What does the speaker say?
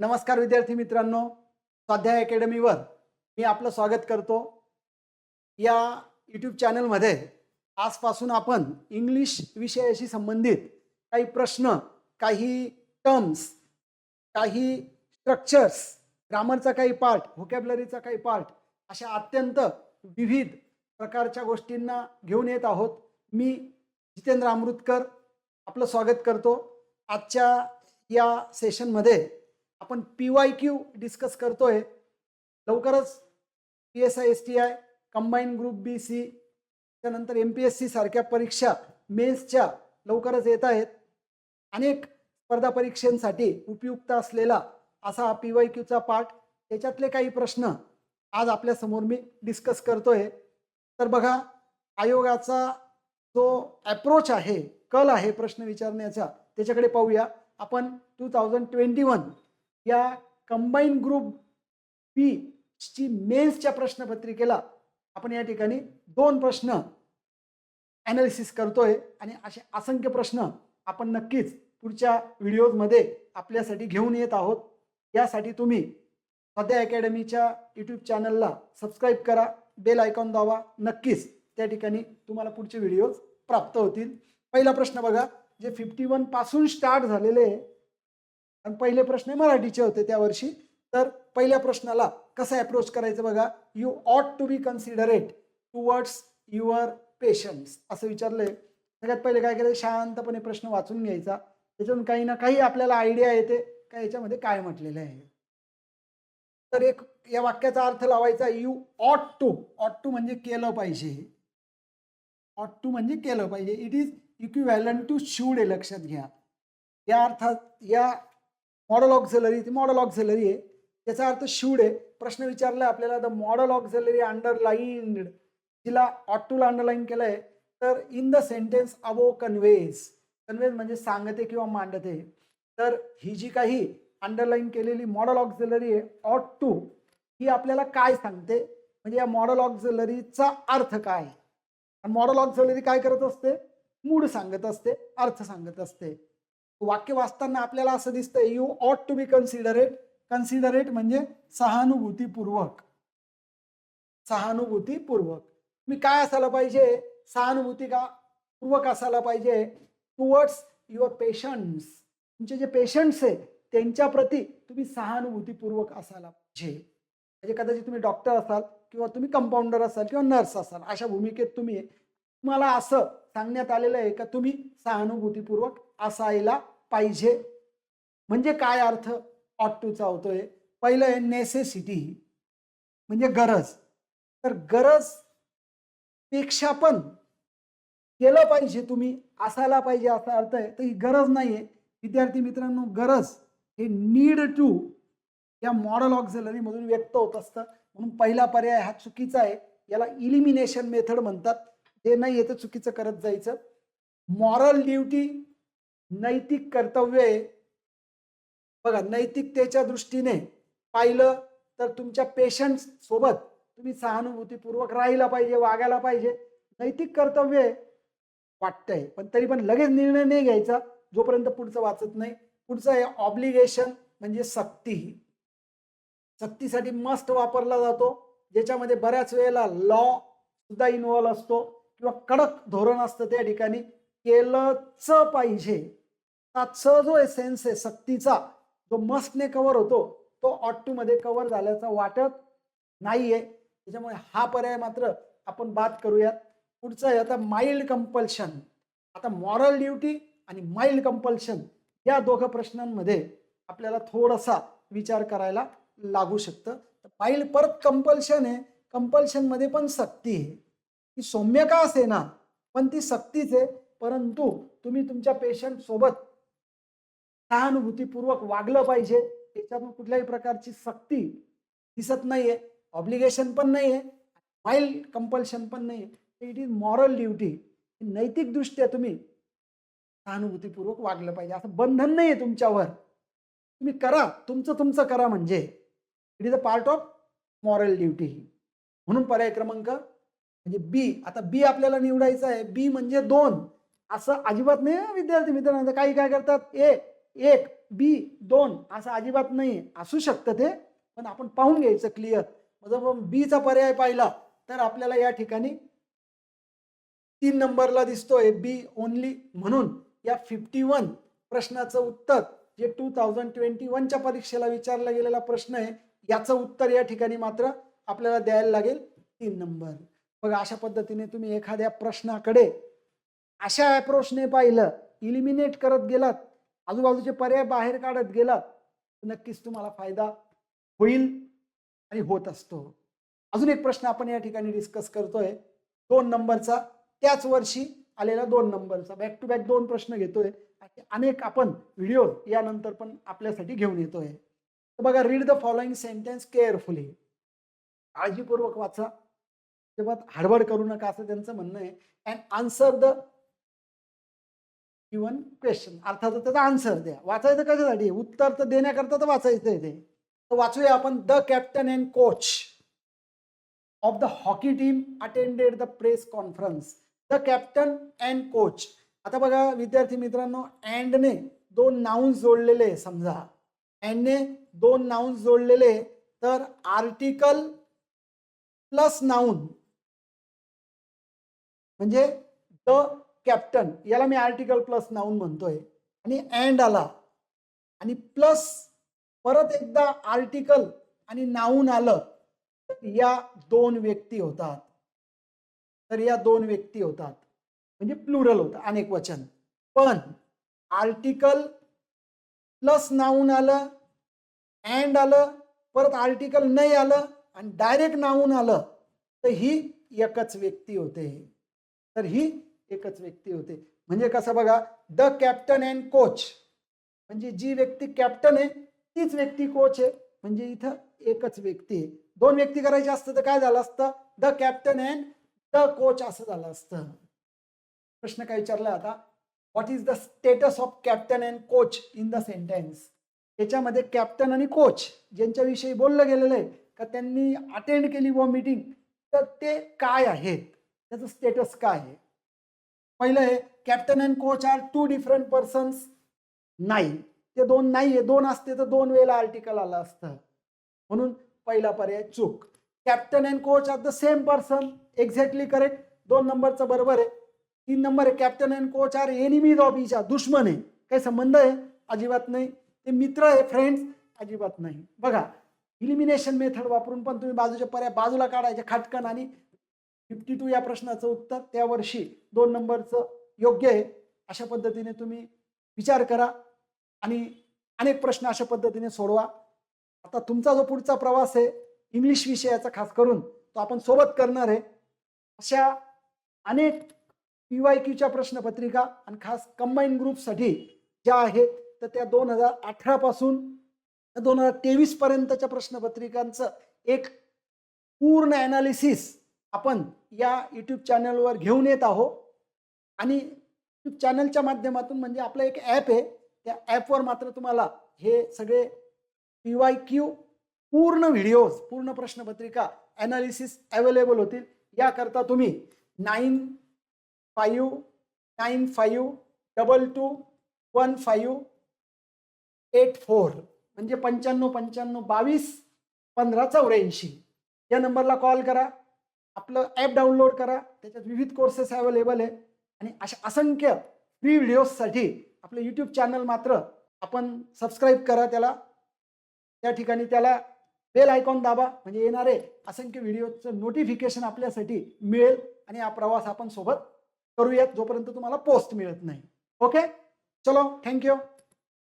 नमस्कार विद्यार्थी मित्रांनो स्वाध्याय अकॅडमीवर मी आपलं स्वागत करतो. या यूट्यूब चॅनलमध्ये आजपासून आपण इंग्लिश विषयाशी संबंधित काही प्रश्न काही टर्म्स काही स्ट्रक्चर्स ग्रामरचा काही पार्ट व्होकॅबलरीचा काही पार्ट अशा अत्यंत विविध प्रकारच्या गोष्टींना घेऊन येत आहोत. मी जितेंद्र अमृतकर आपलं स्वागत करतो. आजच्या या सेशनमध्ये आपण पी वाय क्यू डिस्कस करतोय. लवकरच P S I S T I combine group B C त्यानंतर एम पी एस सी सारख्या परीक्षा मेन्सच्या लवकरच येत आहेत. अनेक स्पर्धा परीक्षांसाठी उपयुक्त असलेला असा हा पी वाय क्यूचा पाठ. त्याच्यातले काही प्रश्न आज आपल्यासमोर मी डिस्कस करतोय. तर बघा आयोगाचा जो ॲप्रोच आहे कल आहे प्रश्न विचारण्याचा त्याच्याकडे पाहूया. आपण टू थाउजंड ट्वेंटी वन या कंबाईन ग्रुप बी ची मेन्सच्या प्रश्नपत्रिकेला आपण या ठिकाणी दोन प्रश्न ॲनालिसिस करतोय आणि असे असंख्य प्रश्न आपण नक्कीच पुढच्या व्हिडिओजमध्ये आपल्यासाठी घेऊन येत आहोत. यासाठी तुम्ही सध्या अकॅडमीच्या यूट्यूब चॅनलला सबस्क्राईब करा बेल आयकॉन दावा नक्कीच त्या ठिकाणी तुम्हाला पुढचे व्हिडिओज प्राप्त होतील. पहिला प्रश्न बघा जे फिफ्टी वनपासून स्टार्ट झालेले आहे आणि पहिले प्रश्न मराठीचे होते त्या वर्षी. तर पहिल्या प्रश्नाला कसं अप्रोच करायचं बघा? You ought to be considerate towards your patients असं विचारलंय. सगळ्यात पहिले काय करायचं? शांतपणे प्रश्न वाचून घ्यायचा. त्याच्यातून काही ना काही आपल्याला आयडिया येते. का याच्यामध्ये काय म्हटलेलं आहे? तर एक या वाक्याचा अर्थ लावायचा. You ought to ought to म्हणजे केलं पाहिजे. ऑट टू म्हणजे केलं पाहिजे. It is equivalent to should हे लक्षात घ्या. या अर्थात या मॉडल ऑक्झलरी ती मॉडल ऑक्झलरी आहे. त्याचा अर्थ शिवड आहे. प्रश्न विचारला आपल्याला द मॉडल ऑक्झलरी अंडरलाईन्ड तिला ऑटूला अंडरलाईन केलं आहे तर in the sentence above conveys conveys म्हणजे सांगते किंवा मांडते. तर ही जी काही अंडरलाईन केलेली मॉडल ऑक्झलरी आहे ऑट टू ही आपल्याला काय सांगते? म्हणजे या मॉडल ऑक्झलरीचा अर्थ काय? मॉडल ऑक्झलरी काय करत असते? मूड सांगत असते अर्थ सांगत असते. वाक्य वाचताना आपल्याला असं दिसतं you ought to be considerate considerate म्हणजे सहानुभूतीपूर्वक. सहानुभूतीपूर्वक. तुम्ही काय असायला पाहिजे? सहानुभूती का पूर्वक असायला पाहिजे. टुवर्ड्स युअर पेशंट्स तुमचे जे पेशंट्स आहे त्यांच्या प्रती तुम्ही सहानुभूतीपूर्वक असायला पाहिजे. म्हणजे कदाचित तुम्ही डॉक्टर असाल किंवा तुम्ही कंपाऊंडर असाल किंवा नर्स असाल अशा भूमिकेत तुम्ही तुम्हाला असं सांगण्यात आलेलं आहे का तुम्ही सहानुभूतीपूर्वक असायला पाहिजे. म्हणजे काय अर्थ? ऑट टूचा होतोय पहिलं आहे नेसेसिटी म्हणजे गरज. तर गरजपेक्षा पण केलं पाहिजे तुम्ही असायला पाहिजे असा अर्थ आहे. तर ही गरज नाही आहे. विद्यार्थी मित्रांनो गरज हे नीड टू या मॉडल ऑक्झलरीमधून व्यक्त होत असतं. म्हणून पहिला पर्याय हा चुकीचा आहे. याला इलिमिनेशन मेथड म्हणतात. ते नाही येतं चुकीचं करत जायचं. मॉरल ड्युटी नैतिक कर्तव्य बघा नैतिकतेच्या दृष्टीने पाहिलं तर तुमच्या पेशंट सोबत तुम्ही सहानुभूतीपूर्वक राहायला पाहिजे वागायला पाहिजे. नैतिक कर्तव्य वाटतंय पण तरी पण लगेच निर्णय नाही घ्यायचा जोपर्यंत पुढचं वाचत नाही. पुढचं आहे ऑब्लिगेशन म्हणजे सक्ती. सक्तीसाठी मस्ट वापरला जातो. ज्याच्यामध्ये बऱ्याच वेळेला लॉ सुद्धा इन्व्हॉल्व असतो किंवा कडक धोरण असतं त्या ठिकाणी. केलंच पाहिजे. च जो एसेन्स सेन्स आहे सक्तीचा जो मस्टने कव्हर होतो तो ऑट टू मध्ये कव्हर झाल्याचं वाटत नाहीये. त्याच्यामुळे हा पर्याय मात्र आपण बात करूयात. पुढचं आहे आता माइल्ड कंपल्शन आता मॉरल ड्युटी आणि माइल्ड कंपल्शन या दोघं प्रश्नांमध्ये आपल्याला थोडासा विचार करायला लागू शकतं. तर माइल्ड परत कंपल्शन आहे. कंपल्शनमध्ये पण सक्ती आहे. ती सौम्य का असे ना पण ती सक्तीच आहे. परंतु तुम्ही तुमच्या पेशंट सोबत सहानुभूतीपूर्वक वागलं पाहिजे. त्याच्यातून कुठल्याही प्रकारची सक्ती दिसत नाहीये. ऑब्लिगेशन पण नाहीये. माइल्ड कंपल्शन पण नाहीये. इट इज मॉरल ड्युटी नैतिकदृष्ट्या तुम्ही सहानुभूतीपूर्वक वागलं पाहिजे. असं बंधन नाही आहे तुमच्यावर. तुम्ही करा. तुमचं तुमचं करा म्हणजे. It is a part of moral duty ही म्हणून पर्याय क्रमांक म्हणजे बी आता बी आपल्याला निवडायचं आहे. बी म्हणजे दोन. असं अजिबात नाही विद्यार्थी मित्रांनो काही काय करतात? ए एक बी दोन असं अजिबात नाही. असू शकतं ते पण आपण पाहून घ्यायचं क्लिअर जर बीचा पर्याय पाहिला तर आपल्याला या ठिकाणी तीन नंबरला दिसतोय बी ओनली म्हणून. या फिफ्टी वन प्रश्नाचं उत्तर जे टू थाउजंड ट्वेंटी वनच्या परीक्षेला विचारला गेलेला प्रश्न आहे याचं उत्तर या ठिकाणी मात्र आपल्याला द्यायला लागेल तीन नंबर. बघा अशा पद्धतीने तुम्ही एखाद्या प्रश्नाकडे अशा अप्रोचने पाहिलं इलिमिनेट करत गेलात आजूबाजूचे पर्याय बाहेर काढत गेलात नक्कीच तुम्हाला फायदा होईल आणि होत असतो. अजून एक प्रश्न आपण या ठिकाणी डिस्कस करतोय. दोन नंबरचा त्याच वर्षी आलेला दोन नंबरचा. बॅक टू बॅक दोन प्रश्न घेतोय. आणि अनेक आपण व्हिडिओ यानंतर पण आपल्यासाठी घेऊन येतोय. तर बघा read the following sentence carefully काळजीपूर्वक वाचा. तेव्हा हडबड करू नका असं त्यांचं म्हणणं आहे. And answer the given question अर्थात त्याचा आन्सर द्या. वाचायचं कशासाठी? उत्तर तर देण्याकरता तर वाचायचं आहे ते. तर वाचूया आपण the captain and coach of the hockey team attended the press conference the captain and coach आता बघा विद्यार्थी मित्रांनो अँडने दोन नाउन्स जोडलेले समजा. अँडने दोन नाउन्स जोडलेले तर आर्टिकल प्लस नाऊन म्हणजे द कॅप्टन याला मी आर्टिकल प्लस नाऊन म्हणतोय. आणि अँड आला. आणि प्लस परत एकदा आर्टिकल आणि नाऊन आलं तर या दोन व्यक्ती होतात. तर या दोन व्यक्ती होतात. म्हणजे प्लुरल होतं अनेक वचन. पण आर्टिकल प्लस नाऊन आलं अँड आलं परत आर्टिकल नाही आलं आणि डायरेक्ट नाऊन आलं तर ही एकच व्यक्ती होते. तर ही एकच व्यक्ती होते. म्हणजे कसं बघा द कॅप्टन अँड कोच म्हणजे जी व्यक्ती कॅप्टन आहे तीच व्यक्ती कोच आहे. म्हणजे इथं एकच व्यक्ती आहे. दोन व्यक्ती करायची असतं तर काय झालं असतं? The captain and the coach असं झालं असतं. प्रश्न काय विचारला आता? What is the status of captain and coach in the sentence त्याच्यामध्ये कॅप्टन आणि कोच ज्यांच्याविषयी बोललं गेलेलं आहे का त्यांनी अटेंड केली व मीटिंग तर ते काय आहेत? त्याचं स्टेटस काय आहे? पहिलं आहे captain and coach are two different persons नाही. ते दोन नाही आहे. दोन असते तर दोन वेळेला आर्टिकल आलं असतं. म्हणून पहिला पर्याय चूक. Captain and coach are the same person exactly correct दोन नंबरचं बरोबर आहे. तीन नंबर आहे. Captain and coach are enemies of इचा दुश्मन आहे. काही संबंध आहे? अजिबात नाही. ते मित्र आहे. फ्रेंड्स अजिबात नाही. बघा इलिमिनेशन मेथड वापरून पण तुम्ही बाजूचे पर्याय बाजूला काढायचे. खाटकन आणि फिफ्टी टू या प्रश्नाचं उत्तर त्या वर्षी दोन नंबरचं योग्य आहे. अशा पद्धतीने तुम्ही विचार करा आणि अनेक प्रश्न अशा पद्धतीने सोडवा. आता तुमचा जो पुढचा प्रवास आहे इंग्लिश विषयाचा खास करून तो आपण सोबत करणार आहे. अशा अनेक पी वाय क्यूच्या प्रश्नपत्रिका आणि खास कंबाईन ग्रुपसाठी ज्या आहेत तर त्या दोन हजार अठरापासून दोन हजार तेवीसपर्यंतच्या प्रश्नपत्रिकांचं एक पूर्ण ॲनालिसिस आपण या यूट्यूब चॅनलवर घेऊन येत आहो आणि यूट्यूब चॅनलच्या माध्यमातून म्हणजे आपलं एक ॲप आहे. त्या ॲपवर मात्र तुम्हाला हे सगळे पी वाय क्यू पूर्ण व्हिडिओज पूर्ण प्रश्नपत्रिका ॲनालिसिस अवेलेबल होतील. याकरता तुम्ही nine five nine five double two one five eight four म्हणजे पंच्याण्णव पंच्याण्णव बावीस पंधरा चौऱ्याऐंशी या नंबरला कॉल करा. आपलं ॲप डाउनलोड करा. त्याच्यात विविध कोर्सेस अवेलेबल आहे. आणि अशा असंख्य फ्री व्हिडिओजसाठी आपलं यूट्यूब चॅनल मात्र आपण सबस्क्राईब करा त्याला. त्या ठिकाणी त्याला बेल आयकॉन दाबा. म्हणजे येणारे असंख्य व्हिडिओचं नोटिफिकेशन आपल्यासाठी मिळेल. आणि हा प्रवास आपण सोबत करूयात जोपर्यंत तुम्हाला पोस्ट मिळत नाही. ओके चलो थँक्यू